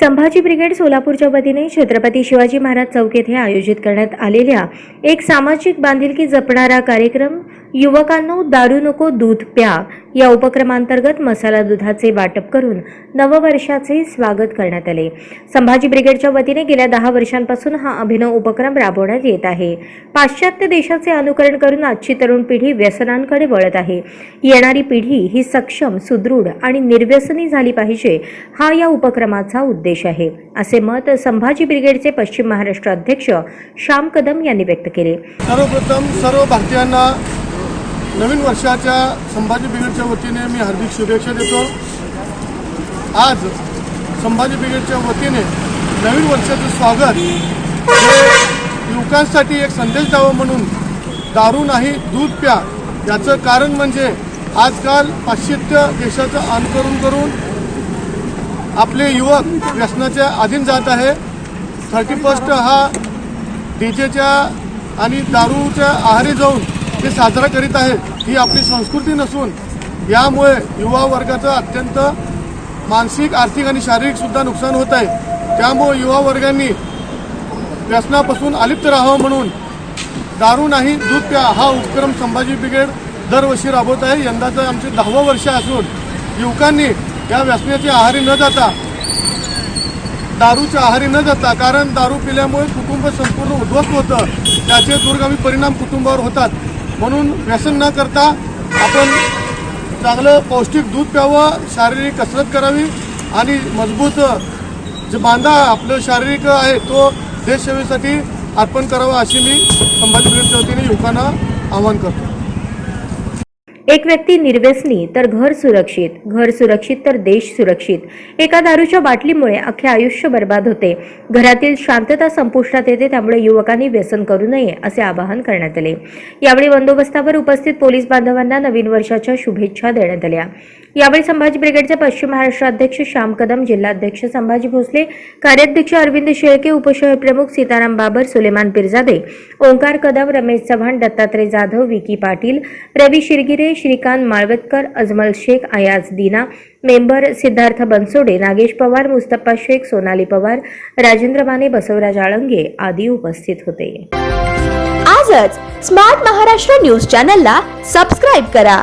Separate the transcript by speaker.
Speaker 1: Sambhaji brigade सोलापूरच्या वतीने छत्रपती शिवाजी महाराज चौक येथे आयोजित करण्यात आलेल्या एक सामाजिक बांधिलकी जपणारा कार्यक्रम युवकांनो दारू नको दूध प्या. या उपक्रमांतर्गत मसाला दुधाचे वाटप करून नववर्षाचे स्वागत करण्यात आले. संभाजी ब्रिगेडच्या वतीने गेल्या दहा वर्षांपासून हा अभिनव उपक्रम राबवण्यात येत आहे. पाश्चात्य देशाचे अनुकरण करून आजची तरुण पिढी व्यसनांकडे वळत आहे. येणारी पिढी ही सक्षम सुदृढ आणि निर्व्यसनी झाली पाहिजे हा या उपक्रमाचा उद्देश आहे असे मत संभाजी ब्रिगेडचे पश्चिम महाराष्ट्र अध्यक्ष श्याम कदम यांनी व्यक्त केले.
Speaker 2: सर्वप्रथम सर्व भारतीयांना नवीन वर्षाच्या संभाजी ब्रिगेडच्या वतीने मी हार्दिक शुभेच्छा देतो. आज संभाजी ब्रिगेडच्या वतीने नवीन वर्षाचं स्वागत युवकांसाठी एक संदेश द्यावं म्हणून दारू नाही दूध प्या. याचं कारण म्हणजे आजकाल पाश्चित्य देशाचं अनुकरण करून आपले युवक व्यसनाच्या अधीन जात आहे. थर्टी फर्स्ट हा डीजेच्या आणि दारूच्या आहारी जाऊन ते साजरा करीत आहे ही आपली संस्कृती नसून यामुळे युवा वर्गाचं अत्यंत मानसिक आर्थिक आणि शारीरिकसुद्धा नुकसान होत आहे. त्यामुळे युवा वर्गांनी व्यसनापासून अलिप्त राहावं म्हणून दारू नाही दूध प्या हा उपक्रम संभाजी ब्रिगेड दरवर्षी राबवत आहे. यंदाचं आमचे दहावं वर्ष असून युवकांनी या व्यसनाच्या आहारी न जाता दारूच्या आहारी न जाता कारण दारू पिल्यामुळे कुटुंब संपूर्ण उद्ध्वस्त होतं. त्याचे दूरगामी परिणाम कुटुंबावर होतात. म्हणून व्यसन न करता आपण चांगलं पौष्टिक दूध प्यावं शारीरिक कसरत करावी आणि मजबूत जे बांधा आपलं शारीरिक आहे तो देशसेवेसाठी अर्पण करावा अशी मी संभाजी ब्रिगेडच्या वतीने युवकांना आवाहन करतो.
Speaker 1: एक व्यक्ती निर्व्यसनी तर घर सुरक्षित घर सुरक्षित तर देश सुरक्षित. एका दारूच्या बाटलीमुळे अख्खे आयुष्य बर्बाद होते. घरातील शांतता संपुष्टात येते त्यामुळे युवकांनी व्यसन करू नये असे आवाहन करण्यात आले. यावेळी बंदोबस्तावर उपस्थित पोलीस बांधवांना नवीन वर्षाच्या शुभेच्छा देण्यात आल्या. यावेळी संभाजी ब्रिगेडचे पश्चिम महाराष्ट्र अध्यक्ष श्याम कदम जिल्हाध्यक्ष संभाजी भोसले कार्याध्यक्ष अरविंद शेळके उपशहर प्रमुख सीताराम बाबर सुलेमान पिरजादे ओंकार कदम रमेश चव्हाण दत्तात्रय जाधव विकी पाटील रवी शिरगिरे श्रीकांत माळवतकर अजमल शेख आयाज दीना मेंबर सिद्धार्थ बनसोडे नागेश पवार मुस्तफा शेख सोनाली पवार राजेंद्र माने बसवराज आळंगे आदी उपस्थित होते.
Speaker 3: आजच स्मार्ट महाराष्ट्र न्यूज चॅनलला सबस्क्राईब करा.